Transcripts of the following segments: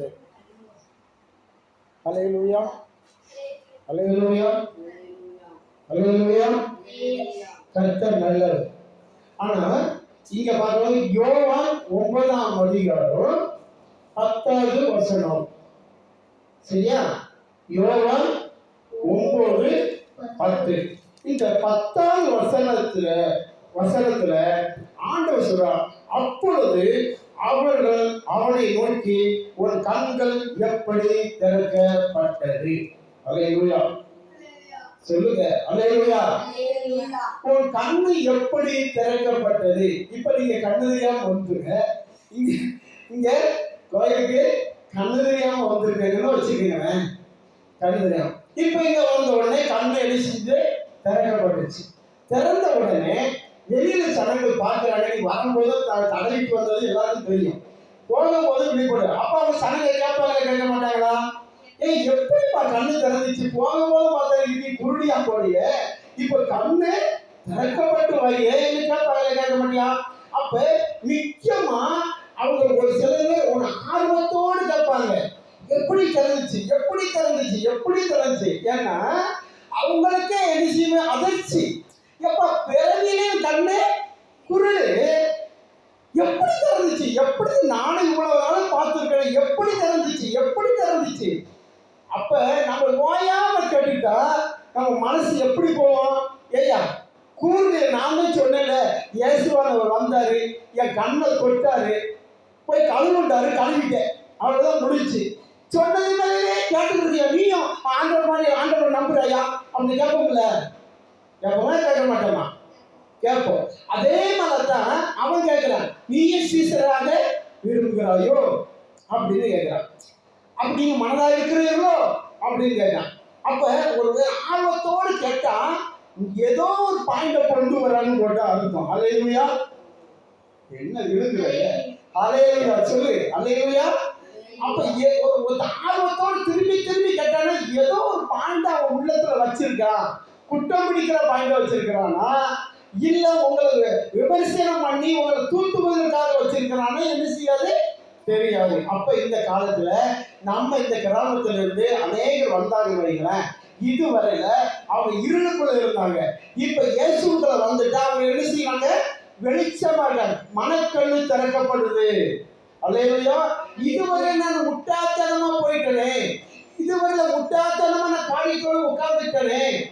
சரி அலையலூயா அலையலூயா அலையலூயா கர்த்தர் நல்லவர். ஆனா இங்க பாருங்க யோவான் ஒன்பதாம் அதிகாரம் பத்தாவது வசனம். சரியா? யோவான் ஒன்பது பத்து. இந்த பத்தாவது வசனத்துல வசனத்துல ஆண்டவர் சொல்றார் அப்பொழுது அவர்கள் அவனை நோக்கி உன் கண்கள் எப்படி திறக்கப்பட்டது? அலையலூயா சொல்லுங்க. அலையலூயா உன் கண்ணு எப்படி திறக்கப்பட்டது? இப்ப நீங்க கண்ணு தெரியாம வந்துருங்க. இங்க இங்க கோயிலுக்கு கண்ணு தெரியாம வந்திருக்கீங்கன்னு வச்சுக்கோங்க கண்ணு தெரியாம இப்ப இங்க வந்த உடனே கண்ணு செஞ்சு திறக்கப்பட்டுச்சு. திறந்த உடனே வெளியில சடங்குகள் பார்க்கிறாங்க நீ வரும்போது தடவிட்டு வந்தது எல்லாருக்கும் தெரியும். போகும்போது இப்படி போடு அப்ப அவங்க சனங்க கேட்பாங்க கேட்க மாட்டாங்களா? ஏய் எப்படிப்பா கண்ணு திறந்துச்சு? போகும்போது பார்த்தா இது குருடியா போறிய இப்ப கண்ணு திறக்கப்பட்டு வரையே என்ன கேட்பாங்க கேட்க மாட்டியா? அப்ப நிச்சயமா அவங்க ஒரு சிலர் ஒரு ஆர்வத்தோடு கேட்பாங்க. எப்படி திறந்துச்சு? எப்படி திறந்துச்சு? எப்படி திறந்துச்சு? ஏன்னா அவங்களுக்கே என்ன செய்யுமே அதிர்ச்சி. எப்ப? பிறவிலையும் கண்ணு குருடு எப்படி திறந்துச்சு எப்படி நானும் இவ்வளவு நாளும் பார்த்துருக்கேன்? எப்படி திறந்துச்சு எப்படி திறந்துச்சு அப்ப நம்ம ஓயாம கேட்டுட்டா நம்ம மனசு எப்படி போவோம் ஏயா கூர்ந்து நான் தான் சொன்னேன்ல இயேசுவானவர் வந்தாரு என் கண்ணை தொட்டாரு போய் கழுவுண்டாரு கழுவிட்டேன். அவ்வளவுதான் முடிஞ்சு. சொன்னது மாதிரியே கேட்டுருக்கியா நீயும் ஆண்டவர் மாதிரி ஆண்டவர் நம்புறாயா? அப்படின்னு கேட்போம்ல. எப்பவுமே கேட்க மாட்டேமா கேட்போம். அதே மாதிரி தான் அவன் கேட்கிறான். நீயே சீசராக விரும்புகிறாயோ அப்படின்னு கேட்கிறான். அப்படி நீங்க மனதா இருக்கிறீர்களோ அப்படின்னு கேட்டான் அப்ப ஒரு ஆர்வத்தோடு கேட்டா ஏதோ ஒரு பாயிண்ட கொண்டு வரான்னு போட்டா அர்த்தம். அலையுமையா என்ன விழுங்குற அலையுமையா சொல்லு. அலையுமையா அப்ப ஏ- ஒரு- ஒரு ஆர்வத்தோடு திரும்பி திரும்பி கேட்டானா ஏதோ ஒரு பாயிண்ட அவன் உள்ளத்துல வச்சிருக்கான். குற்றம் பிடிக்கிற பாயிண்ட வச்சிருக்கிறானா? இல்ல உங்களுக்கு விமர்சனம் பண்ணி உங்களை தூத்துவதற்காக வச்சிருக்கிறானே என்ன செய்யாது? தெரியாது. அப்ப இந்த காலத்துல நம்ம இந்த கிராமத்துல இருந்து அநேகர் வந்தாங்க வைங்களேன். இதுவரையில அவங்க இருளுக்குள்ள இருந்தாங்க. இப்ப இயேசுக்குள்ள வந்துட்டு அவங்க என்ன செய்யறாங்க வெளிச்சமாக மனக்கண்ணு திறக்கப்படுது. அல்லையா இதுவரை நான் முட்டாத்தனமா போயிட்டனே. இதுவரையில முட்டாத்தனமா நான் காரியத்தோடு உட்கார்ந்துட்டனே.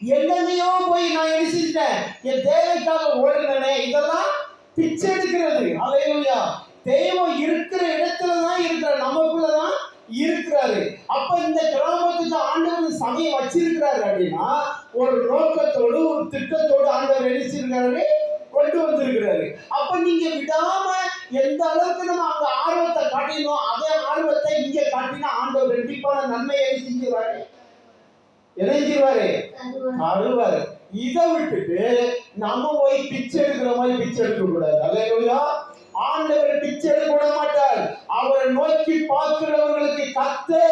என்னென்னையோ போய் நான் என்ன செஞ்சிட்டேன்? என் தேவைக்காக ஓடுறேனே இதெல்லாம் பிச்சை எடுக்கிறது. அலையிலுயா தெய்வம் இருக்கிற இடத்துல தான் இருக்கிற நமக்குள்ள தான் இருக்கிறாரு. அப்ப இந்த கிராமத்துக்கு ஆண்டவர் சமயம் வச்சிருக்கிறாரு அப்படின்னா ஒரு நோக்கத்தோடு ஒரு திட்டத்தோடு ஆண்டவர் நினைச்சிருக்காரு கொண்டு வந்திருக்கிறாரு. அப்ப நீங்க விடாம எந்த அளவுக்கு நம்ம அங்க ஆர்வத்தை காட்டினோம் அதே ஆர்வத்தை இங்க காட்டினா ஆண்டவர் கண்டிப்பான நன்மையை செஞ்சுவாரு என்ன செஞ்சுவாரு அழுவாரு இதை விட்டுட்டு நம்ம போய் பிச்சை எடுக்கிற மாதிரி பிச்சை எடுக்க கூடாது. அல்லையா ஆண்டவர் பிச்சை எடுக்க விட மாட்டார். அவரை நோக்கி பார்க்கிறவர்களுக்கு கத்து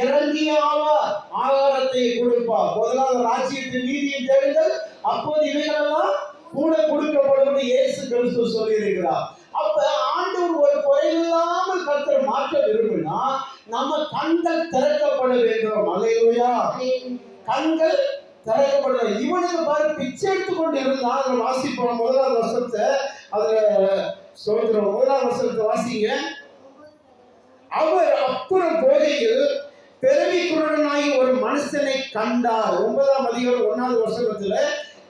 இறங்கிய ஆவார். ஆகாரத்தை கொடுப்பார். முதலாவது ராஜ்யத்தின் நீதியை தேடுங்கள். அப்போது இவைகளெல்லாம் கூட கொடுக்கப்படும் இயேசு கிறிஸ்து சொல்லி இருக்கிறார் அப்ப ஆண்டவர் ஒரு குறையில்லாமல் கர்த்தர் மாற்ற விரும்பினா நம்ம கண்கள் திறக்கப்பட வேண்டும். அல்லையா கண்கள் திறக்கப்படல இவனுக்கு பாரு பிச்சை எடுத்து கொண்டு இருந்தான் அதுல வாசிப்போம் முதலாவது வருஷத்தை அதுல சொல்கிறோம் முதலாவது வருஷத்தை வாசிங்க. அவர் அப்புறம் போகையில் பிறவி குருடனாகி ஒரு மனுஷனை கண்டார். ஒன்பதாம் அதிகாரம் ஒன்னாவது வருஷத்துல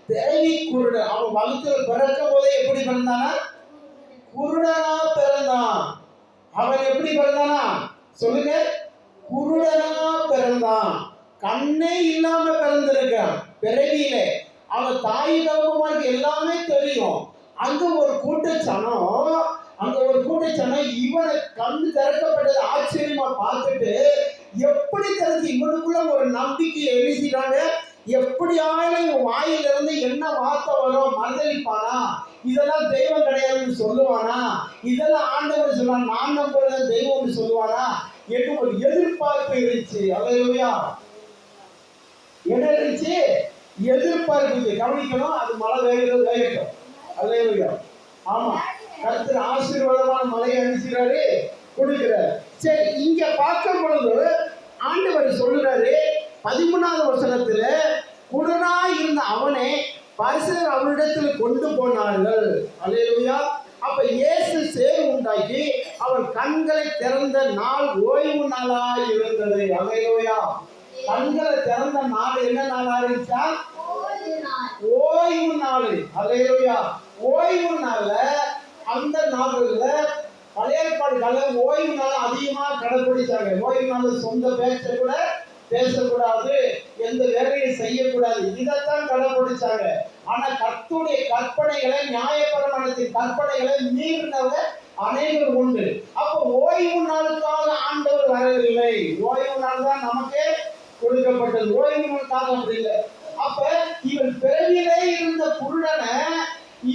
பிறவி குருடன் அவன் வகுத்துல பிறக்கும் போதே எப்படி பிறந்தானா? குருடனா பிறந்தான். அவன் எப்படி பிறந்தானா? சொல்லுங்க. குருடனா பிறந்தான். கண்ணே இல்லாம பிறந்திருக்கான் பிறவியில. அவன் தாய் தகவமாருக்கு எல்லாமே தெரியும். அங்க ஒரு கூட்டச்சனம். அங்க ஒரு கூட்டச்சனம். இவனை கண்ணு திறக்கப்பட்டது ஆச்சரியமா பார்த்துட்டு எப்படி திறந்து இவனுக்குள்ள ஒரு நம்பிக்கை எழுதிட்டாங்க? எப்படியான இவன் வாயிலிருந்து என்ன வார்த்தை வரும் மறுதளிப்பானா? இதெல்லாம் தெய்வம் கிடையாதுன்னு சொல்லுவானா? இதெல்லாம் ஆண்டவர் சொல்லுவான் நான் நம்புறத தெய்வம்னு சொல்லுவானா? என்று ஒரு எதிர்பார்ப்பு இருந்துச்சு. அலையா என்ன இருந்துச்சு? எதிர்பார்ப்பு கவனிக்கணும் அது மழை வேகிறது வேகட்டும். அலையா ஆமா. கருத்து ஆசீர்வாதமான மழையை அனுப்பிச்சுறாரு கொடுக்கிறார். சரி இங்க பார்க்கும் பொழுது ஆண்டவர் சொல்லுறாரு பதிமூணாவது வசனத்துல குடனாய் இருந்த அவனை பரிசர் அவரிடத்தில் கொண்டு போனார்கள். அலையலுயா அப்ப இயேசு சேவை உண்டாக்கி அவன் கண்களை திறந்த நாள் ஓய்வு நாளாய் இருந்தது. அலையலுயா கண்களை திறந்த நாள் என்ன நாளா இருந்துச்சா? ஓய்வு நாள். அலையலுயா ஓய்வு நாள்ல அந்த நாள்ல பழைய ஏற்பாடு ஓய்வு நாள் அதிகமா கடைபிடிச்சாங்க ஓய்வு நாள் சொந்த பேச்ச கூட பேசக்கூடாது எந்த வேலையும் செய்யக்கூடாது. இதைத்தான் கடைபிடிச்சாங்க. ஆனா கத்துடைய கற்பனைகளை நியாயப்பிரமாணத்தின் கற்பனைகளை மீறினவங்க அனைவரும் உண்டு. அப்போ ஓய்வு நாளுக்காக ஆண்டவர் வரவில்லை. ஓய்வு நாள் தான் நமக்கே கொடுக்கப்பட்டது. ஓய்வு நாளுக்காக அப்படி இல்லை. அப்ப இவன் பிறவிலே இருந்த குருடனை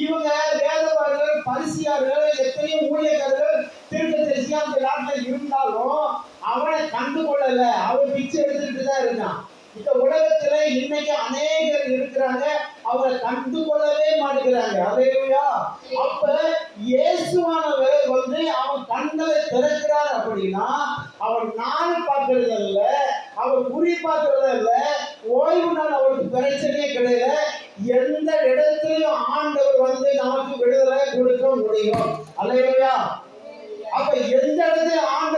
இவங்க வேதவார்கள் பரிசியார்கள் எத்தனையோ ஊழியர்கள் திருக்க தெரிசியா அந்த நாட்டில் இருந்தாலும் அவனை கண்டு கொள்ளல. அவன் பிச்சை எடுத்துக்கிட்டு தான் இருக்கான் இந்த உலகத்துல இன்னைக்கு அநேகர் இருக்கிறாங்க. அவரை கண்டு கொள்ளவே மாட்டேங்கிறாங்க. அதேயா அப்ப இயேசுவானவர் வந்து அவன் கண்களை திறக்கிறார் அப்படின்னா அவன் நாள் பார்க்கறது இல்ல அவன் குறி பார்க்கறது இல்ல ஓய்வு நாள் அவருக்கு பிரச்சனையே கிடையாது எந்த இடத்துலயும் ஆண்டவர் வந்து நமக்கு விடுதலை கொடுக்க முடியும். அல்லையா அப்ப எந்த இடத்துல ஆண்டு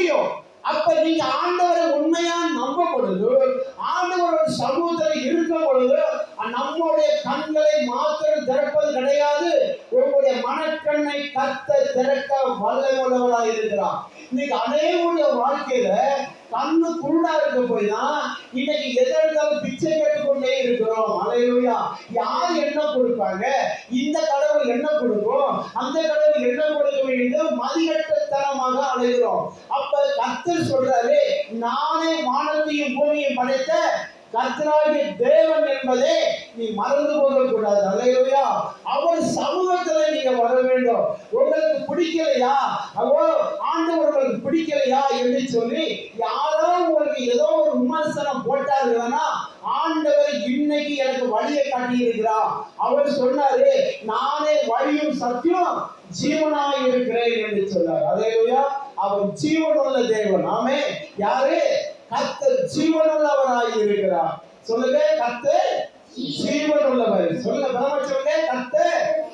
முடியும். அப்ப நீங்க ஆண்டவரை உண்மையா நம்ப பொழுது ஆண்டவரோட சமூகத்துல இருக்கும் பொழுது நம்முடைய கண்களை மாத்திரம் திறப்பது கிடையாது. உங்களுடைய மனக்கண்ணை கத்த திறக்க வல்லமுள்ளவராக இருக்கிறார். இன்னைக்கு அநேகருடைய வாழ்க்கையில கண்ணு குருடா இருக்க போய் தான் இன்னைக்கு எதற்காலும் பிச்சை கேட்டுக்கொண்டே இருக்கிறோம். அலையிலுயா. யார் என்ன கொடுப்பாங்க? இந்த கடவுள் என்ன கொடுக்கும்? அந்த கடவுள் என்ன கொடுக்க வேண்டும்? மதிகட்டத்தனமாக அலைகிறோம். அப்ப கர்த்தர் சொல்றாரு நானே வானத்தையும் பூமியும் படைத்த கர்த்தராகிய தேவன் என்பதே நீ மறந்து போகக்கூடாது. அல்லையா அவர் சமூகத்துல நீங்க வர வேண்டும். உங்களுக்கு பிடிக்கலையா? அவோ ஆண்டவர் உங்களுக்கு பிடிக்கலையா? என்று சொல்லி யாரோ உங்களுக்கு ஏதோ ஒரு போட்டார்கள்னா ஆண்டவர் இன்னைக்கு எனக்கு வழியை காட்டி இருக்கிறார் அவர் சொன்னாரு நானே வழியும் சத்தியம் ஜீவனாய் இருக்கிறேன் என்று சொன்னார். அதையா அவர் ஜீவனுள்ள தேவன். ஆமே. யாரு? கத்த ஜீவனுள்ளவராய் இருக்கிறார். சொல்லுங்க கத்து ஜீவனுள்ளவர். சொல்ல பலமா சொல்லுங்க கர்த்தர்.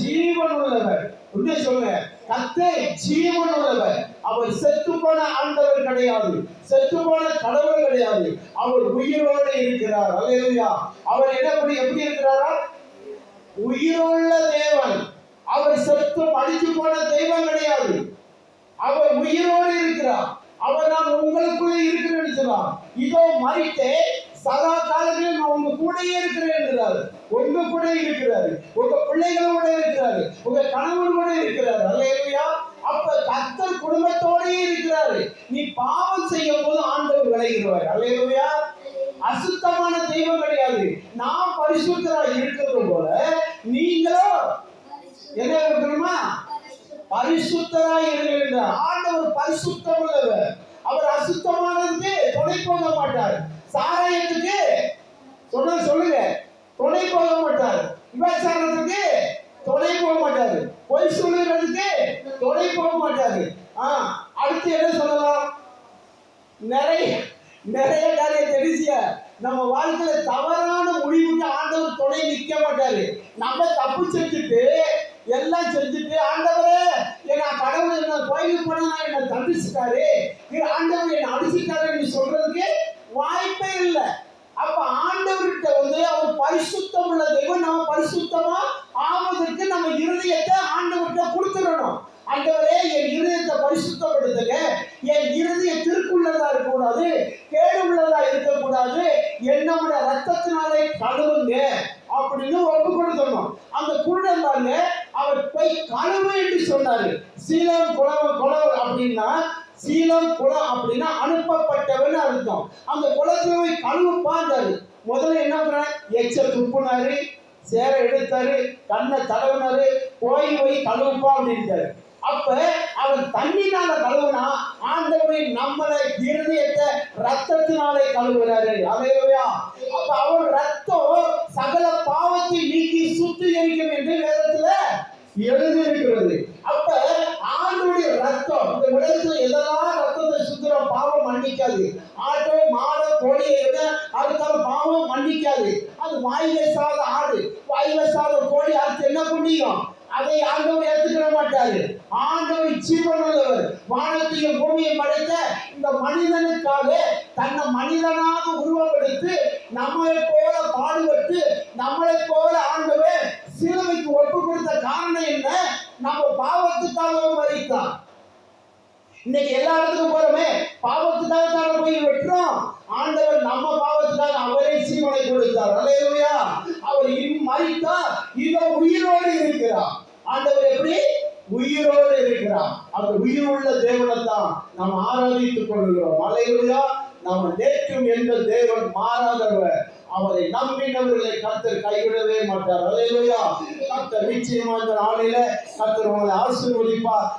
ஜீவனுள்ளவர். உண்மை சொல்லுங்க கர்த்தர் ஜீவனுள்ளவர். அவர் செத்து போன ஆண்டவர் கிடையாது. செத்து போன கடவுள் கிடையாது. அவர் உயிரோடு இருக்கிறார். அல்லையா அவர் என்ன பண்ணி எப்படி இருக்கிறாரா? உயிருள்ள தேவன். அவர் செத்து மடிச்சு போன தெய்வம் கிடையாது. அவர் உயிரோடு இருக்கிறார். அவர் நான் உங்களுக்குள்ளே இருக்கிறேன்னு சொன்னார். இதோ மறித்தேன் சதா காலத்திலும் நான் உங்க கூடயே இருக்கிறேன் என்கிறார் உங்க கூட இருக்கிறாரு. உங்க பிள்ளைகளோட இருக்கிறாரு. உங்க கணவன் கூட இருக்கிறாரு. அல்லையா அப்ப கத்தர் குடும்பத்தோடயே இருக்கிறாரு. நீ பாவம் செய்யும் போது ஆண்டவர் விளைகிறவர் அல்லையா அசுத்தமான தெய்வம் கிடையாது. நான் பரிசுத்தரா இருக்கிறது போல நீங்களும் என்ன இருக்கணுமா பரிசுத்தரா இருக்கின்ற ஆண்டவர் பரிசுத்தம் உள்ளவர் அவர் அசுத்தமானது துணை போக மாட்டார். சாராயத்துக்கு சொன்ன சொல்லுங்க. துணை போக மாட்டார். விபச்சாரத்துக்கு துணை போக மாட்டாரு. பொய் சொல்லுகிறதுக்கு துணை போக மாட்டாரு. ஆ அடுத்து என்ன சொல்லலாம்? நிறைய நிறைய காரியம் தெரிஞ்சிய நம்ம வாழ்க்கையில தவறான முடிவுக்கு ஆண்டவர் துணை நிற்க மாட்டாரு. நம்ம தப்பு செஞ்சுட்டு எல்லாம் செஞ்சுட்டு ஆண்டவரே என்ன கடவுள் என்ன கோயிலுக்கு போனா என்ன தண்டிச்சிட்டாரு இது ஆண்டவர் என்ன அடிச்சிட்டாருன்னு சொல்றதுக்கு வாய்ப்பே இல்லை அப்ப ஆண்டவர்கிட்ட வந்து அவர் பரிசுத்தம் உள்ள தெய்வம் நம்ம பரிசுத்தமா ஆவதற்கு நம்ம இருதயத்தை ஆண்டவர்கிட்ட கொடுத்துடணும் ஆண்டவரே என் இருதயத்தை பரிசுத்தப்படுத்துங்க. என் இருதய திருக்குள்ளதா இருக்கக்கூடாது கேடு உள்ளதா இருக்கக்கூடாது என்னோட ரத்தத்தினாலே கழுவுங்க அப்படின்னு ஒப்பு கொடுத்தணும் அந்த குருடன் தாங்க அவர் போய் கழுவு என்று சொன்னாரு. சீலம் குளவ குளவ அப்படின்னா சீலம் குளம் அப்படின்னா அனுப்பப்பட்டவன் அர்த்தம். அந்த குளத்துல போய் கழுவுப்பாண்டாரு முதல்ல என்ன பண்ண எச்ச துப்புனாரு சேர எடுத்தாரு கண்ணை தடவினாரு போய் போய் கழுவுப்பா அப்படின்ட்டாரு அப்ப அவர் தண்ணினால கழுவுனா ஆண்டவரின் நம்மளை இருதயத்தை ரத்தத்தினாலே கழுவுறாரு அதையா அப்ப அவர் ரத்தம் சகல பாவத்தை நீக்கி சுத்திகரிக்கும் என்று வேதத்துல எழுதியிருக்கிறது அப்ப ஆண்டு மதிக்காது அது வாய் பேசாத ஆடு வாய் பேசாத கோழி அறுத்து என்ன புண்ணியம் அதை ஆண்டவர் ஏத்துக்கிற மாட்டாரு ஆண்டவர் ஜீவனுள்ளவர் வானத்தையும் பூமியை படைத்த இந்த மனிதனுக்காக தன்னை மனிதனாக உருவப்படுத்தி நம்மளை போல பாடுபட்டு நம்மளை போல ஆண்டவே சிலுவைக்கு ஒப்பு கொடுத்த காரணம் என்ன? நம்ம பாவத்துக்காகவும் மறித்தான் இன்னைக்கு எல்லா இடத்துக்கும் போறோமே பாவத்துக்காக தானே போய் வெட்டுறோம். ஆண்டவர் நம்ம பாவத்துக்காக அவரே சீவனை கொடுத்தார். அல்லேலூயா அவர் இன்னும் மறித்தார் இதோ உயிரோடு இருக்கிறார் ஆண்டவர் எப்படி உயிரோடு இருக்கிறார் அந்த உயிருள்ள தேவனை தான் நாம் ஆராதித்துக் கொள்கிறோம் அல்லேலூயா நம்ம நேற்றும் எந்த தேவன் மாறாதவர் அவரை நம்பினவர்களை கத்தர் கைவிடவே மாட்டார். அல்லேலூயா. கத்தர் நிச்சயமா இந்த நாளில கத்தர் உங்களை ஆசீர்வதிப்பார்.